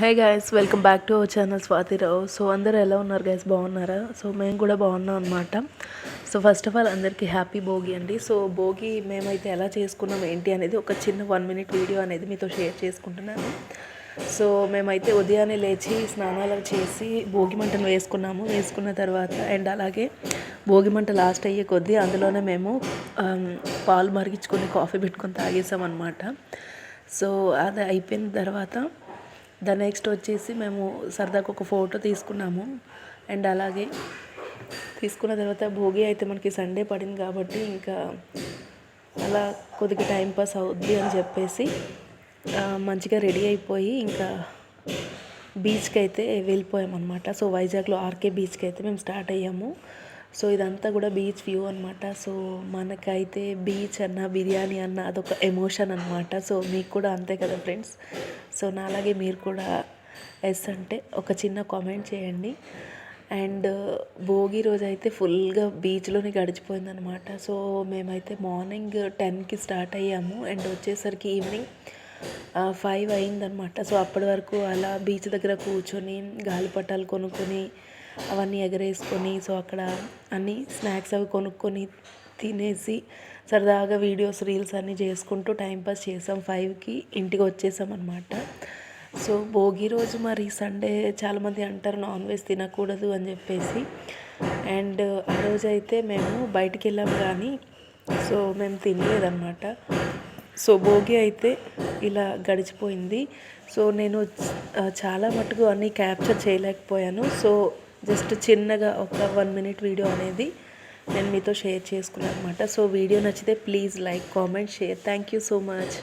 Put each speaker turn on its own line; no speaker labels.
Hi guys welcome back to our channel Swathi Rao so అందరూ ఎలా ఉన్నారు guys బాగున్నారా? సో మేము కూడా బాగున్నాం అనమాట సో ఫస్ట్ ఆఫ్ ఆల్ అందరికీ హ్యాపీ భోగి అండి. సో భోగి మేమైతే ఎలా చేసుకున్నాం ఏంటి అనేది ఒక చిన్న వన్ మినిట్ వీడియో అనేది మీతో షేర్ చేసుకుంటున్నాను. సో మేమైతే ఉదయాన్నే లేచి స్నానాలు చేసి భోగి మంటను వేసుకున్నాము. వేసుకున్న తర్వాత అండ్ అలాగే భోగి మంట లాస్ట్ అయ్యే కొద్దీ అందులోనే మేము um, పాలు మరిగించుకొని కాఫీ పెట్టుకొని తాగేసాం అనమాట సో అది అయిపోయిన తర్వాత దాని నెక్స్ట్ వచ్చేసి మేము సరదాకు ఒక ఫోటో తీసుకున్నాము. అండ్ అలాగే తీసుకున్న తర్వాత భోగి అయితే మనకి సండే పడింది కాబట్టి ఇంకా అలా కొద్దిగా టైం పాస్ అవుద్ది అని చెప్పేసి మంచిగా రెడీ అయిపోయి ఇంకా బీచ్కి అయితే వెళ్ళిపోయామన్నమాట. సో వైజాగ్లో ఆర్కే బీచ్కి అయితే మేము స్టార్ట్ అయ్యాము. సో ఇదంతా కూడా బీచ్ వ్యూ అనమాట సో మనకైతే బీచ్ అన్న బిర్యానీ అన్న అదొక ఎమోషన్ అనమాట సో మీకు కూడా అంతే కదా ఫ్రెండ్స్? సో నాలాగే మీరు కూడా ఎస్ అంటే ఒక చిన్న కామెంట్ చేయండి. అండ్ భోగి రోజు అయితే ఫుల్గా బీచ్లోనే గడిచిపోయిందనమాట సో మేమైతే మార్నింగ్ టెన్కి స్టార్ట్ అయ్యాము. అండ్ వచ్చేసరికి ఈవినింగ్ ఫైవ్ అయిందనమాట సో అప్పటి వరకు అలా బీచ్ దగ్గర కూర్చొని గాలిపటాలు కొనుక్కొని అవన్నీ ఎగరేసుకొని సో అక్కడ అన్ని స్నాక్స్ అవి కొనుక్కొని తినేసి సరదాగా వీడియోస్ రీల్స్ అన్నీ చేసుకుంటూ టైంపాస్ చేసాం. ఫైవ్కి ఇంటికి వచ్చేసాం అనమాట సో భోగి రోజు మరి సండే చాలామంది అంటారు నాన్ వెజ్ తినకూడదు అని చెప్పేసి. అండ్ ఆ రోజు అయితే మేము బయటికి వెళ్ళాం కానీ సో మేము తినలేదన్నమాట. సో భోగి అయితే ఇలా గడిచిపోయింది. సో నేను చాలా మటుకు అన్నీ క్యాప్చర్ చేయలేకపోయాను. సో జస్ట్ చిన్నగా ఒక వన్ మినిట్ వీడియో అనేది నేను మీతో షేర్ చేసుకున్నాను అనమాట సో వీడియో నచ్చితే please like comment share. Thank you so much